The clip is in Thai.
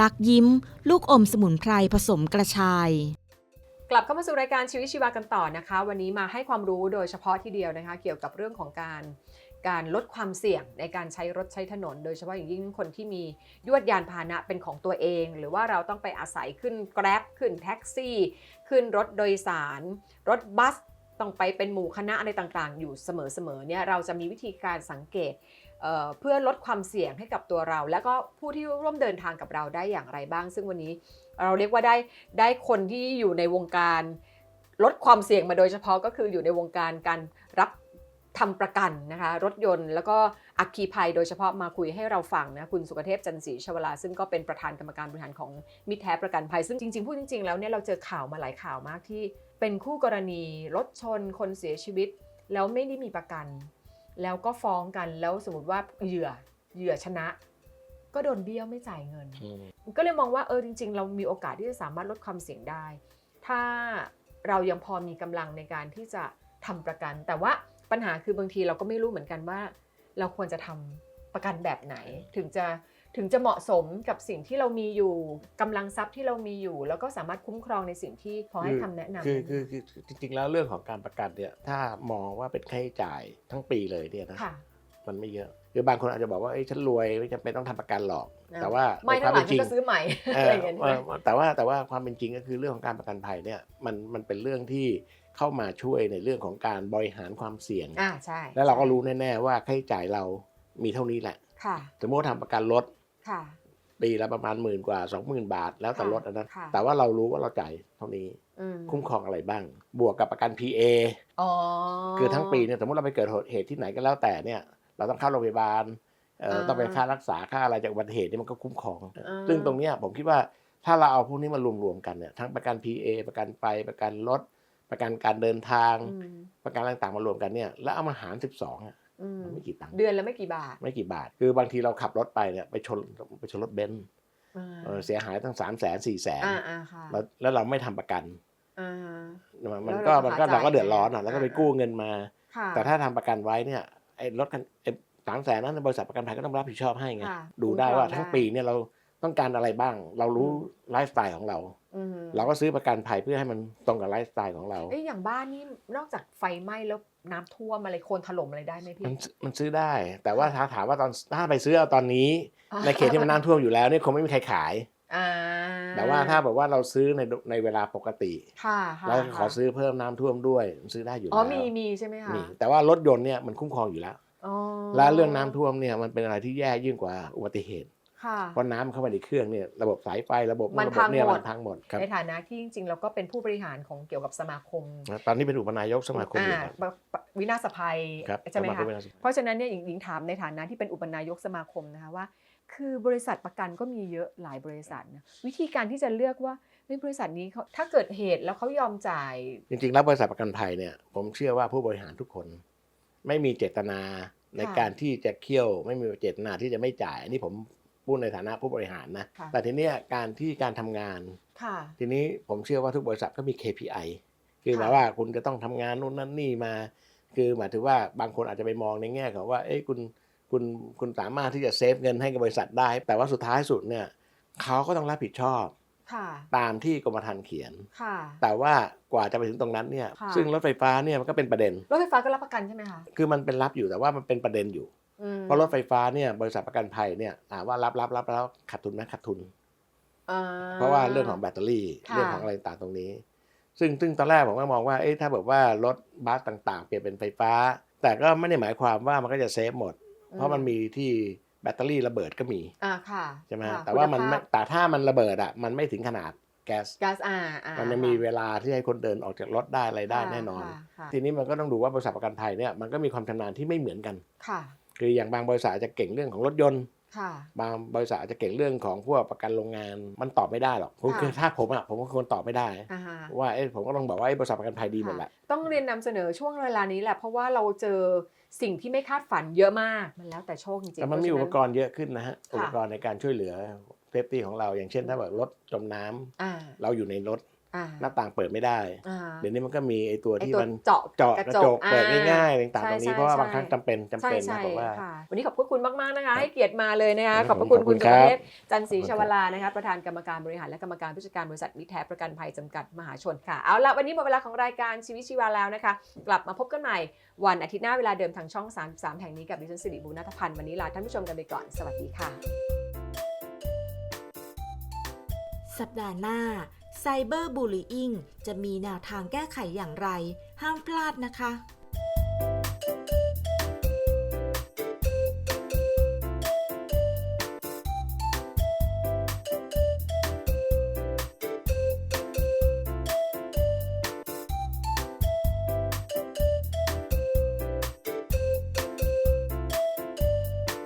ลักยิ้ม ลูกอมสมุนไพรผสมกระชาย กลับเข้ามาสู่รายการชีวิตชีวากันต่อนะคะ วันนี้มาให้ความรู้โดยเฉพาะทีเดียวนะคะ เกี่ยวกับเรื่องของการการลดความเสี่ยงในการใช้รถใช้ถนน โดยเฉพาะอย่างยิ่งคนที่มียวดยานพาหนะเป็นของตัวเอง หรือว่าเราต้องไปอาศัยขึ้น Grab ขึ้นแท็กซี่ ขึ้นรถโดยสาร รถบัสต้องไปเป็นหมู่คณะอะไรต่างๆ อยู่เสมอๆเนี่ยเราจะมีวิธีการสังเกต เพื่อลดความเสี่ยงให้กับตัวเรา แล้วก็ผู้ที่ร่วมเดินทางกับเราได้อย่างไรบ้าง ซึ่งวันนี้เราเรียกว่าได้ได้คนที่อยู่ในวงการลดความเสี่ยงมาโดยเฉพาะก็คืออยู่ในวงการการรับทำประกันนะคะรถยนต์แล้วก็อัคคีภัยโดยเฉพาะมาคุยให้เราฟังนะคุณสุกเทพจันทร์ศรีชวลา ซึ่งก็เป็นประธานกรรมการบริหารของมิตรแท้ประกันภัย ซึ่งจริงๆพูดจริงๆแล้วเนี่ยเราเจอข่าวมาหลายข่าวมากที่เป็นคู่กรณีรถชนคนเสียชีวิต แล้วไม่ได้มีประกัน แล้วก็ฟ้องกันแล้วสมมติว่าเหยื่อเหยื่อชนะ ก็โดนเบี้ยวไม่จ่ายเงินอืมก็เลยมองว่าเออจริง ๆ เรามีโอกาสที่จะสามารถลดความเสี่ยงได้ ถ้าเรายังพอมีกำลังในการที่จะทำประกัน แต่ว่าปัญหาคือบางทีเราก็ไม่รู้เหมือนกันว่า เราควรจะทำประกันแบบไหนถึงจะ ถึงจะเหมาะสมกับสิ่งที่เรามีอยู่กำลังทรัพย์ที่เรามีอยู่ แล้วก็สามารถคุ้มครองในสิ่งที่พอให้คำแนะนำคือได้คือคือจริงๆแล้วเรื่องของการประกันเนี่ยถ้ามองว่าเป็นค่าใช้จ่ายทั้งปีเลยเนี่ยนะค่ะมันไม่เยอะคือบางคนอาจจะบอกว่าเอ้ยฉันรวยไม่จำเป็นต้องทำประกันหรอก แต่ว่าไม่ในคถ้าวามหลัเป็งนจฉัรินงก็ซื้อใหม่เออะไรออย่างเงี้ยเออแต่ว่าแต่ว่าความเป็นจริงก็คือเรื่องของการประกันภัยเนี่ยมันมันเป็นเรื่องที่เข้ามาช่วยในเรื่องของการบริหารความเสี่ยงอ่าใช่แล้วเราก็รู้แน่ๆว่าค่าใช้จ่ายเรามีเท่านี้แหละค่ะสมมติว่าทำประกันรถ ค่ะ ปีละประมาณหมื่นกว่า20,000บาท แล้วแต่ค่ะรถอันนั้น ค่ะ แต่ว่าเรารู้ว่าเราจ่ายเท่านี้ อืมคุ้มครองอะไรบ้าง บวกกับประกัน PA อ๋อ คือทั้งปีเนี่ยสมมติเราไปเกิดเหตุที่ไหนก็แล้วแต่เนี่ยเราต้องเข้าโรงพยาบาลเอ่ออาต้องไปค่ารักษาค่าอะไรจากอุบัติเหตุนี่มันก็คุ้มครอง อ่า ซึ่งตรงเนี้ยผมคิดว่าถ้าเราเอาพวกนี้มารวมๆกันเนี่ยทั้งประกัน PA ประกันไปประกันรถ ประกันการเดินทาง อืมประกันอะไรต่างๆมารวมกันเนี่ยแล้วเอามาหาร 12อะอื มมันไม่กี่ตังค์เดือนละไม่กี่บาท ไม่กี่บาท คือบางทีเราขับรถไปเนี่ยไปชนไปชนรถเบนซ์อ่าเออเสียหายตั้งสามแสนสี่แสนอ่าอ่าค่ะแล้วแล้วเราไม่ทำประกันอ่ามันมันแล้วก็เราก็มันก็หาจ่ายเราก็เดือดร้อนอะแล้วก็ไปอ่ากู้เงินมาค่ะแต่ถ้าทำประกันไว้เนี่ยไอ้รถคันสามแสนนั้นบริษัทประกันภัยก็ต้องรับผิดชอบให้ไงค่ะดูได้ว่าคุ้มครองทั้งได้ปีเนี่ยเรา ต้องการอะไรบ้าง เรารู้อืมไลฟ์สไตล์ของเราอืมเราก็ซื้อประกันภัยเพื่อให้มันตรงกับไลฟ์สไตล์ของเราเอ้ยอย่างบ้านนี่นอกจากไฟไหม้แล้วน้ำท่วมอะไรโคลนถล่มอะไรได้ไหมพี่มันมันซื้อได้ แต่ว่าถ้าถามว่าตอนถ้าไปซื้อเอาตอนนี้ ในเขตที่มันน้ำท่วมอยู่แล้วเนี่ยคงไม่มีใครขายอ่าแต่ว่าถ้าแบบว่าเราซื้อในในเวลาปกติค่ะค่ะแล้วขอซื้อเพิ่มน้ำท่วมด้วยมันซื้อได้อยู่อ๋อแล้วมีมีใช่ไหมคะมีแต่ว่ารถยนต์เนี่ยมันคุ้มครองอยู่แล้วอ๋อและเรื่องน้ำท่วมเนี่ยมันเป็นอะไรที่แย่ยิ่งกว่าอุบัติเหตุค่ะ เพราะน้ำเข้าไปในเครื่องเนี่ยระบบสายไฟระบบมันระบพับงเนี่ยหมดมันพังหมดครับในฐานะที่จริงๆเราก็เป็นผู้บริหารของเกี่ยวกับสมาคมนะตอนนี้เป็นอุปนายกสมาคมอยู่อ่าครับปะปะวินาศภัยครับใช่ไหมสาคะเวลาสิบเพราะฉะนั้นเนี่ยหญิงหญิงถามในฐานะที่เป็นอุปนายกสมาคมนะคะว่า คือบริษัทประกันก็มีเยอะหลายบริษัทนะวิธีการที่จะเลือกว่าในบริษัทนี้เขาถ้าเกิดเหตุแล้วเขายอมจ่าย จริงๆแล้วบริษัทประกันภัยเนี่ยผมเชื่อว่าผู้บริหารทุกคน ไม่มีเจตนาในค่ะการที่จะเคี่ยวไม่มีเจตนาที่จะไม่จ่ายอันนี้ผม พูดในฐานะผู้บริหารนะ ค่ะ แต่ทีเนี้ยการที่การทำงาน ค่ะ ทีนี้ผมเชื่อว่าทุกบริษัทก็มี KPI คือค่ะหมายว่าคุณจะต้องทำงานนู่นนั่นนี่มา คือหมายถึงว่าบางคนอาจจะไปมองในแง่ของว่า เอ้ยคุณคุณคุณสามารถที่จะเซฟเงินให้กับบริษัทได้ แต่ว่าสุดท้ายสุดเนี่ยเขาก็ต้องรับผิดชอบค่ะ ตามที่กรมธรรม์เขียน ค่ะ แต่ว่ากว่าจะไปถึงตรงนั้นเนี่ย ค่ะ ซึ่งรถไฟฟ้าเนี่ยมันก็เป็นประเด็น รถไฟฟ้าก็รับประกันใช่ไหมคะ คือมันเป็นรับอยู่แต่ว่ามันเป็นประเด็นอยู่อืม เพราะรถไฟฟ้าเนี่ยบริษัทประกันภัยเนี่ยถามว่ารับรับรับแล้วขาดทุนไหมขาดทุนอ่าเพราะว่าเรื่องของแบตเตอรี่ค่ะเรื่องของอะไรต่างๆตรงนี้ ซึ่งซึ่งตอนแรกผมก็มองว่าเอ๊ะถ้าแบบว่ารถบัสต่างๆ เปลี่ยนเป็นไฟฟ้า แต่ก็ไม่ได้หมายความว่ามันก็จะเซฟหมด เพราะมันมีที่แบตเตอรี่ระเบิดก็มีอ่าค่ะใช่ไหมค่ะแต่ว่ามันคุณไม่ภพแต่ถ้ามันระเบิดอะมันไม่ถึงขนาดแก๊สก๊าซอ่าอ่ามันยังมีเวลาที่ให้คนเดินออกจากรถได้อะไรได้ค่ะแน่นอนค่ะค่ะทีนี้มันก็ต้องดูว่าบริษัทประกันภัยเนี่ยมันก็มีความชำนาญที่ไม่เหมือนกันค่ะ คืออย่างบางบริษัทอาจจะเก่งเรื่องของรถยนต์ค่ะบางบริษัทอาจจะเก่งเรื่องของพวกประกันโรงงานมันตอบไม่ได้หรอกผมค่ะคือถ้าผมอะผมก็ควรตอบไม่ได้อ่าฮะว่าเอ้ยผมก็ต้องบอกว่าเอ้ยบริษัทประกันภัยดีหมดแหละต้องเรียนนำเสนอช่วงเวลานี้แหละเพราะว่าเราเจอสิ่งที่ไม่คาดฝันเยอะมากมันแล้วแต่โชคจริงๆแต่มันมีเพอุราะปฉะกรณ์เยอะขึ้นนะฮะค่ะอุปกรณ์ในการช่วยเหลือเซฟตี้ของเราอย่างเช่นถ้าแบบรถจมน้ำอ่าเราอยู่ในรถอ่า หน้าต่างเปิดไม่ได้อ่าเดี๋ยวนี้มันก็มีไอ้ตัวไอ้ที่ตัวมันเจาะเจาะกระจกเปิดอ่ง่ายๆต่างๆตรงนี้ใช่เพราะว่าบางใช่ครั้งจำเป็นจำใช่เป็นใช่นะผมว่าค่ะวันนี้ขอบพระคุณมากๆนะคะ ให้เกียรติมาเลยนะคะคขรัอบบพระคุณขอบคุคุณณสุครัรบเทพจันทร์ศรีขอบคุณชวลานะคะประธานกรรมการบริหารและกรรมการผู้จัดการบริษัทมิตรแท้ประกันภัยจำกัดมหาชนค่ะเอาละวันนี้หมดเวลาของรายการชีวิตชีวาแล้วนะคะ กลับมาพบกันใหม่วันอาทิตย์หน้าเวลาเดิมทางช่อง 33 แห่งนี้กับดิฉันสิริบูรณัฐพันธ์วันนี้ลาท่านผู้ชมกันไปก่อนสวัสดีค่ะ สัปดาห์หน้า ไซเบอร์บูล y ิงจะมีแนวทางแก้ไขอย่างไร ห้ามพลาดนะคะ